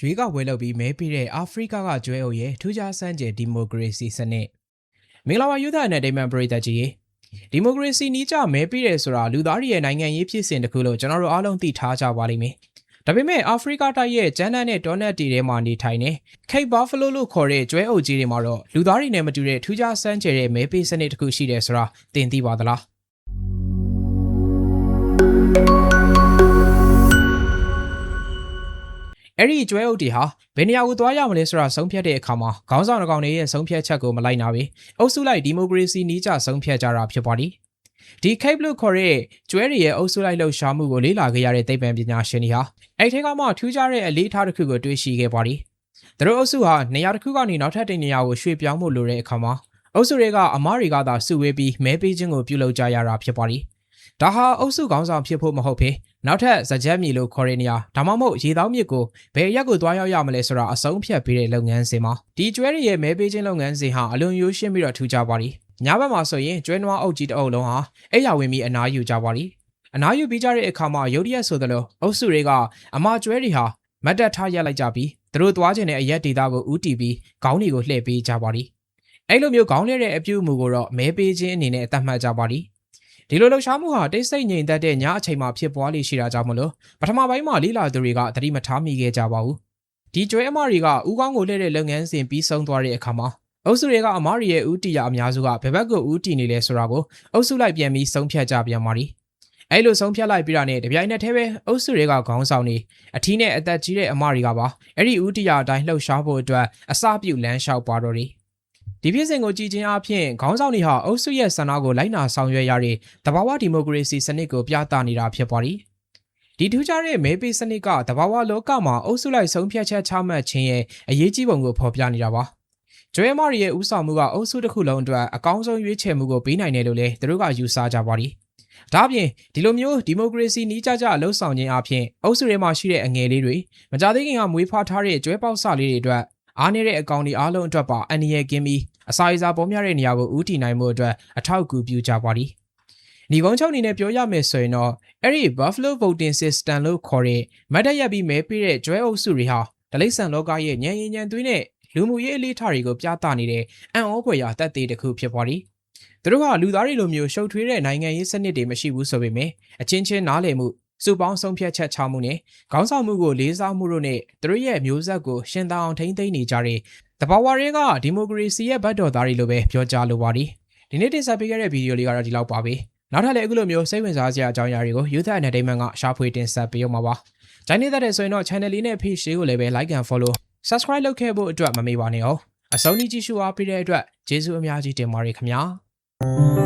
ရွေးကောက်ပွဲလုပ်ပြီးမဲပေးတဲ့အာဖရိကကကျွဲအုပ်ရဲ့ထူးခြားဆန်းကျယ်ဒီမိုကရေစီစနစ်မင်္ဂလာပါယူသားနဲ့ဒိမန်ပရိသတ်ကြီးရေဒီမိုကရေစီနီးကြမဲပေးတယ်ဆိုတာလူသားတွေရဲ့နိုင်ငံရေးဖြစ်စဉ်တစ်ခုလို့ကျွန်တော်တို့အားလုံးသိထားကြပါလိမ့်မယ်ဒါပေမဲ့အာဖရိကတိုက်ရဲ့ဂျန်နတ်နဲ့ဒေါနတ်တီထဲမှာနေထိုင်နေ Cape Buffalo လို့ခေါ်တဲ့ကျွဲအုပ်ကြီးတွေမှာတော့လူသားတွေနဲ့မတူတဲ့ထူးခြားဆန်းကျယ်တဲ့မဲပေးစနစ်တစ်ခုရှိတယ်ဆိုတာသင်သိပါသလား အဲ့ဒီကျွဲအုပ်တွေဟာဘယ်နေရာကိုသွားရမလဲဆိုတာဆုံးဖြတ်တဲ့အခါမှာခေါင်းဆောင်တစ်ကောင်တွေရဲ့ဆုံးဖြတ်ချက်ကိုမလိုက်နာပဲအုပ်စုလိုက်ဒီမိုကရေစီနီးကျဆုံးဖြတ်ကြတာဖြစ်ပါသည်ဒီ Cape လို့ခေါ်တဲ့ကျွဲတွေရဲ့အုပ်စုလိုက်လှုပ်ရှားမှုကိုလေ့လာခဲ့ရတဲ့သိပ္ပံပညာရှင်တွေဟာအဲ့ထဲကမှထူးခြားတဲ့အလေးထားတစ်ခုကိုတွေ့ရှိခဲ့ပါသည်သူတို့အုပ်စုဟာနေရာတစ်ခုကနေနောက်ထပ်တစ်နေရာကိုရွှေ့ပြောင်းဖို့လိုတဲ့အခါမှာအုပ်စုတွေကအမားတွေကသာစုဝေးပြီးမဲပေးခြင်းကိုပြုလုပ်ကြရတာဖြစ်ပါသည် ဒါဟာအုပ်စုခေါင်းဆောင်ဖြစ်ဖို့မဟုတ်ဘဲနောက်ထပ်ဇကြက်မြေလို့ခေါ်တဲ့နေရာဒါမှမဟုတ်ရေတောင်းမြစ်ကိုဘယ်ရက်ကိုသွားရောက်ရမလဲဆိုတာအဆုံးဖြတ်ပေးတဲ့လုပ်ငန်းစဉ်မှာဒီကျွဲတွေရဲ့မဲပေးခြင်းလုပ်ငန်းစဉ်ဟာအလွန်ရိုးရှင်းပြီးတော့ထူးခြားပါသည်ညဘက်မှာဆိုရင်ကျွဲနွားအုပ်ကြီးတစ်အုပ်လုံးဟာအဲ့ရဝင်ပြီးအနားယူကြပါသည်အနားယူပြီးကြတဲ့အခါမှာရုတ်တရက်ဆိုသလိုအုပ်စုတွေကအမကျွဲတွေဟာမတ်တက်ထားရက်လိုက်ကြပြီးသူတို့သွားခြင်းတဲ့အရက်ဒေတာကိုဥတီပြီးခေါင်းတွေကိုလှည့်ပေးကြပါသည်အဲ့လိုမျိုးခေါင်းလှည့်တဲ့အပြုအမူကိုတော့မဲပေးခြင်းအနေနဲ့အသတ်မှတ်ကြပါသည် ဒီလိုလှုပ်ရှားမှုဟာတိတ်ဆိတ်ငြိမ်သက်တဲ့ညအချိန်မှာဖြစ်ပွားလေရှိတာကြောင့်မလို့ပထမပိုင်းမှာလိလာသူတွေကသတိမထားမိခဲ့ကြပါဘူးဒီကျွဲအမတွေကဥကောင်းကိုလှည့်တဲ့လုပ်ငန်းစဉ်ပြီးဆုံးသွားတဲ့အခါမှာအုပ်စုတွေကအမားရီရဲ့ဥတီယာအများစုကဘယ်ဘက်ကိုဥတီနေလဲဆိုတာကိုအုပ်စုလိုက်ပြန်ပြီးဆုံးဖြတ်ကြပြန်ပါသည်အဲ့လိုဆုံးဖြတ်လိုက်ပြီးတာနဲ့တပြိုင်နက်တည်းပဲအုပ်စုတွေကခေါင်းဆောင်နေအထီးနဲ့အသက်ကြီးတဲ့အမတွေကပါအဲ့ဒီဥတီယာအတိုင်းလှုပ်ရှားဖို့အတွက်အစပြုလမ်းလျှောက်ပါတော့တယ် ဒီဖြစ်စဉ်ကိုကြည်ချင်းအဖြစ်ခေါင်းဆောင်တွေဟာအုပ်စုရဲ့ဆန္ဒကိုလိုက်နာဆောင်ရွက်ရတဲ့တဘာဝဒီမိုကရေစီစနစ်ကိုပြသနေတာဖြစ်ပါသည်ဒီထူးခြားတဲ့မဲပေးစနစ်ကတဘာဝလောကမှာအုပ်စုလိုက်ဆုံးဖြတ်ချက်ချမှတ်ခြင်းရဲ့အရေးကြီးပုံကိုဖော်ပြနေတာပါကျွဲမာရီရဲ့ဥဆောင်မှုကအုပ်စုတစ်ခုလုံးအတွက်အကောင်းဆုံးရွေးချယ်မှုကိုပေးနိုင်တယ်လို့လည်းသူတို့ကယူဆကြပါသည်ဒါ့အပြင်ဒီလိုမျိုးဒီမိုကရေစီနီးကြကြအလုပ်ဆောင်ခြင်းအပြင်အုပ်စုထဲမှာရှိတဲ့အငယ်လေးတွေမကြသေးခင်ကမွေးဖွားထားတဲ့ကျွဲပေါက်စလေးတွေအတွက်အားနည်းတဲ့အကောင်ဒီအားလုံးအတွက်ပါအန္တရာယ်ကင်းပြီး အစာရစာပေါ်များတဲ့နေရာကိုဦးတည်နိုင်မှုအတွက်အထောက်အကူပြုကြပါသည်။ညီကုန်းချုပ်အနေနဲ့ပြောရမယ်ဆိုရင်တော့အဲ့ဒီ Buffalo Voting System လို့ခေါ်တဲ့မတ်တရက်ပြီးမဲပေးတဲ့ကျွဲအုပ်စုတွေဟာဒလိဆန်လောကရဲ့ညံရင်ညံသွင်းတဲ့လူမှုရေးအလေးထားတွေကိုပြသနေတဲ့အံ့ဩဖွယ်ရာတက်သေးတစ်ခုဖြစ်ပါသည်။သူတို့ဟာလူသားတွေလိုမျိုးရှုပ်ထွေးတဲ့နိုင်ငံရေးစနစ်တွေမရှိဘူးဆိုပေမဲ့အချင်းချင်းနားလည်မှုစုပေါင်းဆုံးဖြတ်ချက်ချမှုနဲ့ခေါင်းဆောင်မှုကိုလေးစားမှုတို့နဲ့သူတို့ရဲ့မျိုးဆက်ကိုရှင်သန်အောင်ထိန်းသိမ်းနေကြတဲ့ တဘာဝတွေကဒီမိုကရေစီရဲ့ဘတ်တော်သားတွေလိုပဲပြောကြားလိုပါသည်ဒီနေ့တင်ဆက်ပေးခဲ့တဲ့ဗီဒီယိုလေးကတော့ဒီလောက်ပါပဲနောက်ထပ်လည်းအခုလိုမျိုးစိတ်ဝင်စားစရာအကြောင်းအရာတွေကို Youth Entertainment ကရှာဖွေတင်ဆက်ပေးရမှာပါ။ဂျိုင်းနေတဲ့ဆိုရင်တော့ channel လေးနဲ့ page လေးကိုလည်းပဲ like and follow subscribe လုပ်ခဲ့ဖို့အတွက်မမေ့ပါနဲ့အောင်အဆုံးကြီးကြည့်ရှုအားပေးတဲ့အတွက်ကျေးဇူးအများကြီးတင်ပါတယ်ခင်ဗျာ။